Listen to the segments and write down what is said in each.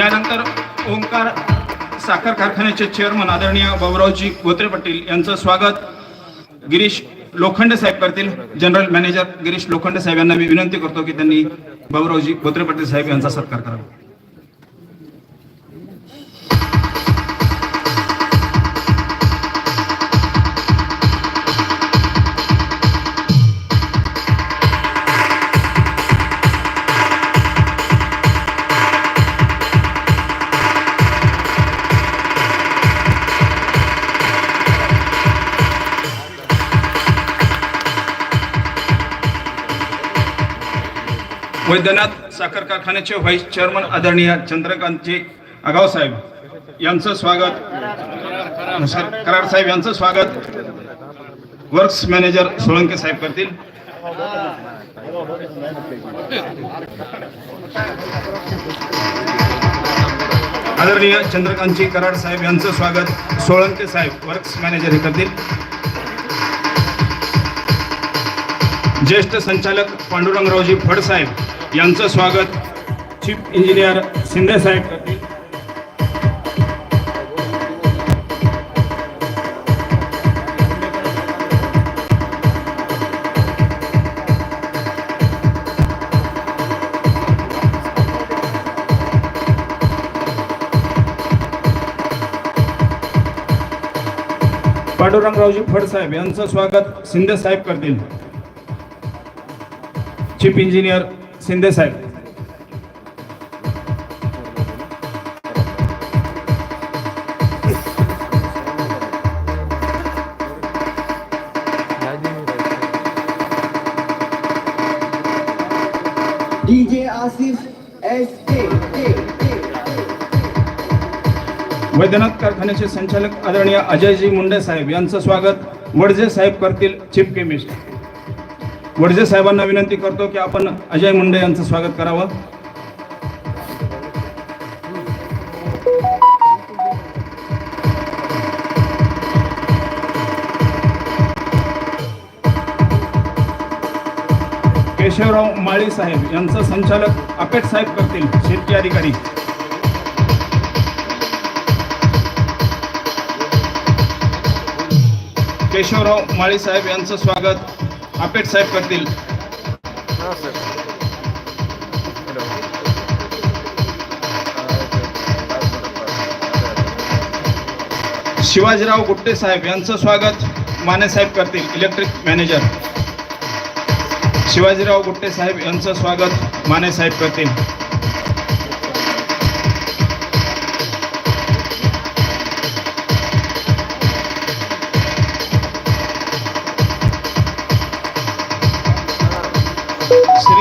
यानंतर ओंकार साखर कारखान्याचे चेअरमन आदरणीय बाबुरावजी गोत्रे पाटील यांचं स्वागत. गिरीश लोखंडे साहेब करतील. जनरल मॅनेजर गिरीश लोखंडे साहेब यांना मी विनंती करतो की त्यांनी बाबुरावजी गोत्रे पाटील साहेब यांचा सत्कार करावा. वैद्यनाथ साखर कारखान्याचे व्हाईस चेअरमन आदरणीय चंद्रकांतजी आगाव साहेब यांचं स्वागत. सर कराड साहेब यांचं स्वागत. वर्क्स मॅनेजर सोळंके साहेब करतील. आदरणीय चंद्रकांतजी कराड साहेब यांचं स्वागत. सोळंके साहेब वर्क्स मॅनेजर हे करतील. ज्येष्ठ संचालक पांडुरंगरावजी फडसाहेब यांचं स्वागत चीफ इंजिनियर शिंदे साहेब करतील. पांडुरंगरावजी फडसाहेब यांचं स्वागत शिंदे साहेब करतील. चीफ इंजिनियर शिंदे साहेब. SK. वैद्यनाथ कारखान्याचे संचालक आदरणीय अजयजी मुंडे साहेब यांचं स्वागत. वडजे साहेब करतील चीफ केमिस्ट. वडजे साहेबांना विनंती करतो की आपण अजय मुंडे यांचं स्वागत करावं. केशवराव माळी साहेब यांचं संचालक अपेट साहेब करतील शेतकी अधिकारी. केशवराव माळी साहेब यांचं स्वागत. आपेट साहेब करतील. शिवाजीराव गुट्टे साहेब यांचं स्वागत माने साहेब करतील इलेक्ट्रिक मॅनेजर शिवाजीराव गुट्टे साहेब यांचं स्वागत माने साहेब करतील.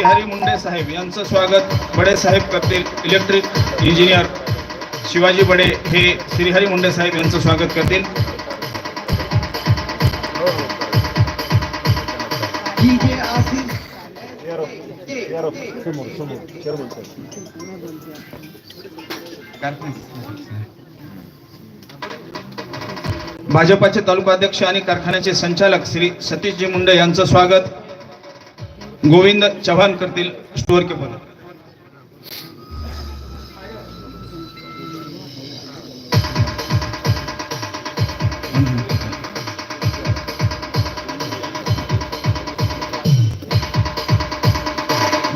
बिहारी मुंडे साहेब यांचं स्वागत बडे साहेब करतील इलेक्ट्रिक इंजिनियर शिवाजी बडे हे श्रीहरी मुंडे साहेब यांचं स्वागत करतील. भाजपाचे तालुका भाजपाचे तालुकाध्यक्ष आणि कारखान्याचे संचालक श्री सतीशजी मुंडे यांचं स्वागत. गोविंद चव्हाण करतील स्टोअर केबल.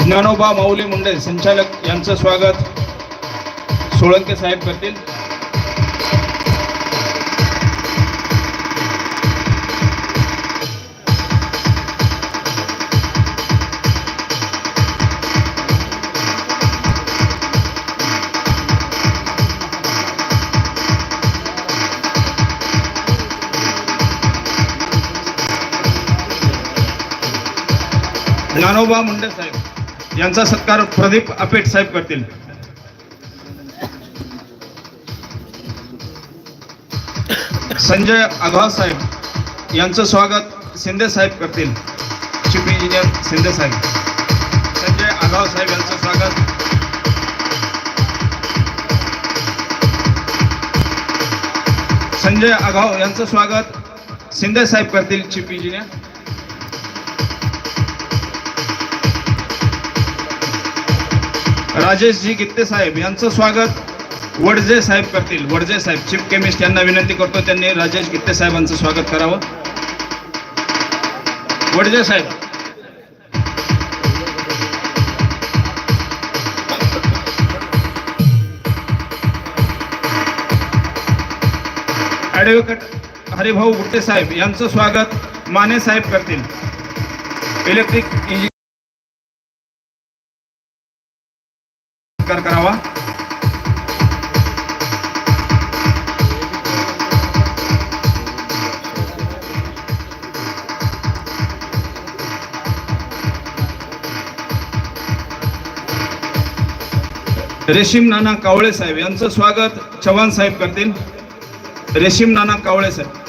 ज्ञानोबा माऊली मुंडे संचालक यांचं स्वागत. सोळंके साहेब करतील. ज्ञानोबा मुंडे साहेब यांचा सत्कार प्रदीप अपेट साहेब करतील. संजय आघाव साहेब यांचं स्वागत शिंदे साहेब करतील. चीफ इंजिनियर शिंदे साहेब. संजय आघाव साहेब यांचं स्वागत. संजय आघाव यांचं स्वागत शिंदे साहेब करतील चीफ इंजिनियर. राजेशजी गित्ते साहेब यांचं स्वागत. वडजे साहेब करतील. वडजे साहेब चीफ केमिस्ट यांना विनंती करतो त्यांनी राजेश गित्ते साहेबांचं स्वागत करावं. वडजे साहेब. ॲडव्होकेट हरिभाऊ गुट्टे साहेब यांचं स्वागत. माने साहेब करतील. इलेक्ट्रिक इंजिनियर स्वीकार करावा. रेशीम नाना कावळे साहेब यांचं स्वागत चव्हाण साहेब करतील. रेशीम नाना कावळे साहेब.